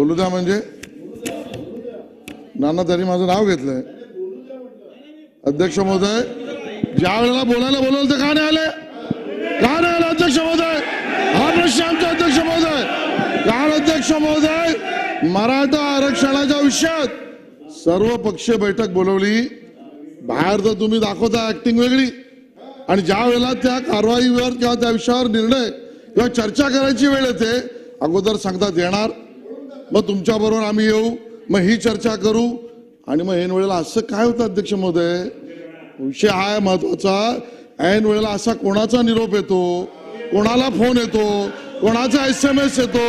बोलू द्या म्हणजे? नाना त्यांनी माझं नाव घेतलंय. अध्यक्ष महोदय ज्या वेळेला बोलायला बोलवलं तर का नाही आले? का नाही आले अध्यक्ष महोदय? हा प्रश्न आमचा अध्यक्ष महोदय. काल अध्यक्ष महोदय मराठा आरक्षणाच्या विषयात सर्व पक्षीय बैठक बोलवली. बाहेर तर तुम्ही दाखवता ऍक्टिंग वेगळी. आणि ज्या वेळेला त्या कारवाईवर किंवा त्या विषयावर निर्णय किंवा चर्चा करायची वेळ येते अगोदर सांगतात येणार. मग तुमच्याबरोबर आम्ही येऊ मग ही चर्चा करू. आणि मग ऐन वेळेला असं काय होतं अध्यक्ष महोदय? विषय हा आहे महत्त्वाचा ऐन वेळेला असा कोणाचा निरोप येतो? कोणाला फोन येतो? कोणाचा एस एम एस येतो?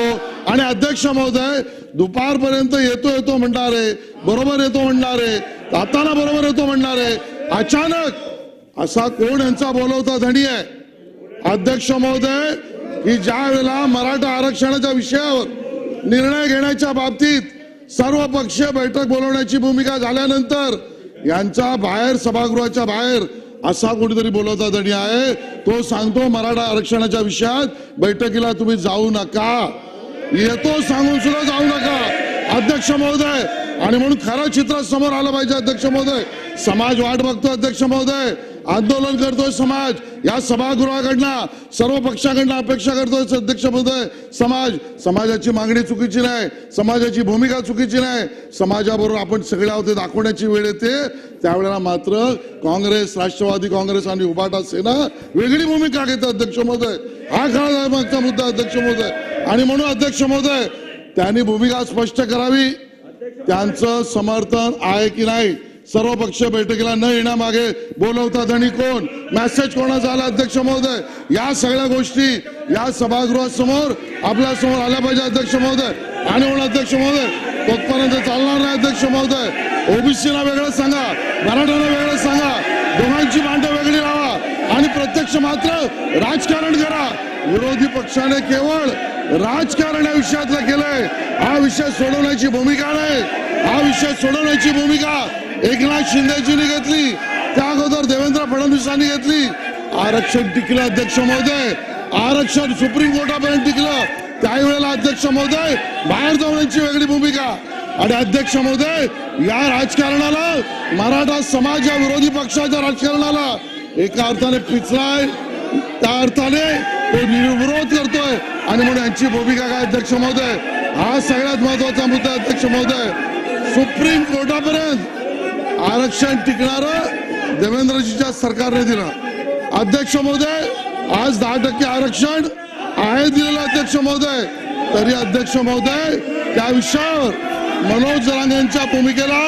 आणि अध्यक्ष महोदय दुपारपर्यंत येतो येतो म्हणणारे बरोबर येतो म्हणणारे जाताना बरोबर येतो म्हणणार आहे अचानक असा कोण यांचा बोलवता धणी आहे? अध्यक्ष महोदय की ज्या वेळेला मराठा आरक्षणाच्या विषयावर निर्णय घेण्याच्या बाबतीत सर्वपक्षीय बैठक बोलवण्याची भूमिका झाल्यानंतर यांच्या बाहेर सभागृहाच्या बाहेर असा कुठेतरी बोलवता धनी आहे. तो सांगतो मराठा आरक्षणाच्या विषयात बैठकीला तुम्ही जाऊ नका. येतो सांगून सुद्धा जाऊ नका. अध्यक्ष महोदय आणि म्हणून खरं चित्र समोर आलं पाहिजे अध्यक्ष महोदय. समाज वाट बघतो अध्यक्ष महोदय. आंदोलन करतोय समाज. या सभागृहाकडनं सर्व पक्षाकडनं अपेक्षा करतोय अध्यक्ष समाज. समाजाची मागणी चुकीची नाही. समाजाची भूमिका चुकीची नाही. समाजाबरोबर आपण सगळे आहोत दाखवण्याची वेळ येते. त्यावेळेला मात्र काँग्रेस राष्ट्रवादी काँग्रेस आणि उभाटा सेना वेगळी भूमिका घेते अध्यक्ष महोदय. हा खरा मागचा मुद्दा अध्यक्ष महोदय. आणि म्हणून अध्यक्ष महोदय त्यांनी भूमिका स्पष्ट करावी. त्यांचं समर्थन आहे की नाही? सर्व बैठकीला न येण्यामागे बोलवतात आणि कोण? मेसेज कोणाचा आला अध्यक्ष महोदय? या सगळ्या गोष्टी या सभागृहासमोर आपल्यासमोर आल्या पाहिजे अध्यक्ष महोदय. आणि म्हणून अध्यक्ष महोदय तोपर्यंत चालणार नाही अध्यक्ष महोदय. ओबीसीला वेगळं सांगा मराठ्यांना वेगळं सांगा दोघांची भांडं वेगळी लावा आणि प्रत्यक्ष मात्र राजकारण करा. विरोधी पक्षाने केवळ राजकारण या विषयातलं केलं विषय सोडवण्याची भूमिका नाही. हा विषय सोडवण्याची भूमिका एकनाथ शिंदेजींनी घेतली. त्या अगोदर देवेंद्र फडणवीसांनी घेतली. आरक्षण टिकलं अध्यक्ष महोदय. आरक्षण सुप्रीम कोर्टापर्यंत टिकलं. त्यावेळेला अध्यक्ष महोदय बाहेर जाण्याची वेगळी भूमिका. आणि अध्यक्ष महोदय या राजकारणाला मराठा समाज या विरोधी पक्षाच्या राजकारणाला एका अर्थाने पिचलाय. त्या अर्थाने तो विरोध करतोय. आणि म्हणून यांची भूमिका काय अध्यक्ष महोदय? हा सगळ्यात महत्त्वाचा मुद्दा अध्यक्ष महोदय सुप्रीम कोर्टापर्यंत आरक्षण टिकणार देवेंद्रजीच्या सरकारने दिलं. अध्यक्ष महोदय आज दहा टक्के आरक्षण आहे दिलेलं अध्यक्ष महोदय. तरी अध्यक्ष महोदय त्या विषयावर मनोज जरांगे यांच्या भूमिकेला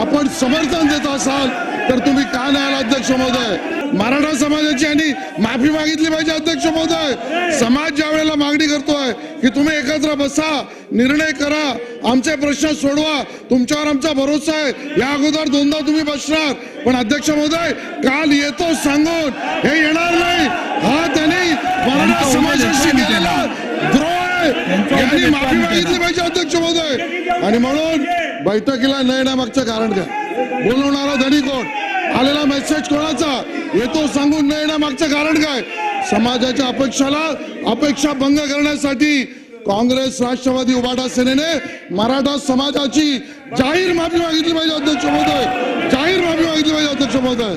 आपण समर्थन देत असाल. तर तुम्ही का नाही आला अध्यक्ष महोदय? मराठा समाजाची यांनी माफी मागितली पाहिजे अध्यक्ष महोदय. समाज ज्या वेळेला मागणी करतोय की तुम्ही एकत्र बसा निर्णय करा आमचे प्रश्न सोडवा तुमच्यावर आमचा भरोसा आहे. या अगोदर दोनदा तुम्ही बसणार. पण अध्यक्ष महोदय काल येतो सांगून हे येणार नाही. हा त्यांनी मराठा समाजाशी केलेला द्रोह आहे. यांनी माफी मागितली पाहिजे अध्यक्ष महोदय. आणि म्हणून बैठकीला न येण्यामागचं कारण काय बोलवणारा धनी कोण? आलेला मेसेज कोणाचा? येतो सांगून न येण्यामागचं कारण काय? समाजाच्या अपेक्षाला अपेक्षा भंग करण्यासाठी काँग्रेस राष्ट्रवादी उभाटा सेनेने मराठा समाजाची जाहीर माफी मागितली पाहिजे अध्यक्ष महोदय. जाहीर माफी मागितली पाहिजे अध्यक्ष महोदय.